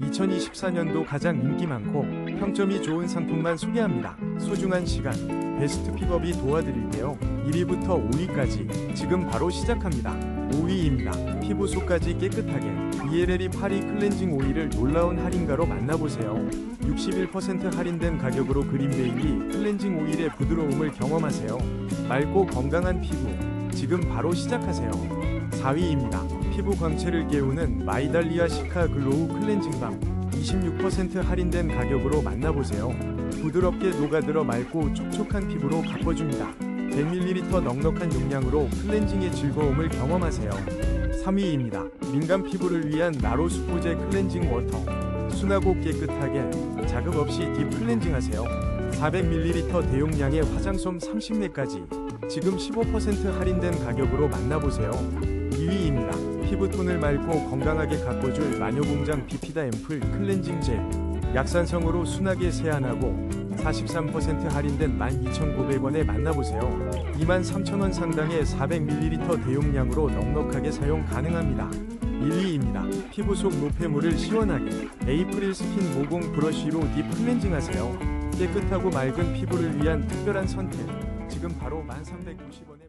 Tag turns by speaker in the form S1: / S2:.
S1: 2024년도 가장 인기 많고 평점이 좋은 상품만 소개합니다. 소중한 시간, 베스트 픽업이 도와드릴게요. 1위부터 5위까지 지금 바로 시작합니다. 5위입니다. 피부 속까지 깨끗하게 ELL이 파리 클렌징 오일을 놀라운 할인가로 만나보세요. 61% 할인된 가격으로 그린베일리 클렌징 오일의 부드러움을 경험하세요. 맑고 건강한 피부 지금 바로 시작하세요. 4위입니다. 피부 광채를 깨우는 마이달리아 시카 글로우 클렌징밤 26% 할인된 가격으로 만나보세요. 부드럽게 녹아들어 맑고 촉촉한 피부로 바꿔줍니다. 100ml 넉넉한 용량으로 클렌징의 즐거움을 경험하세요. 3위입니다. 민감 피부를 위한 나로 수포제 클렌징 워터. 순하고 깨끗하게 자극 없이 딥 클렌징 하세요. 400ml 대용량의 화장솜 30매까지 지금 15% 할인된 가격으로 만나보세요. 2위입니다. 피부톤을 맑고 건강하게 가꿔줄 마녀공장 비피다 앰플 클렌징 젤. 약산성으로 순하게 세안하고 43% 할인된 12,900원에 만나보세요. 23,000원 상당의 400ml 대용량으로 넉넉하게 사용 가능합니다. 1위입니다. 피부 속 노폐물을 시원하게 에이프릴 스킨 모공 브러쉬로 딥 클렌징 하세요. 깨끗하고 맑은 피부를 위한 특별한 선택. 지금 바로 1390원에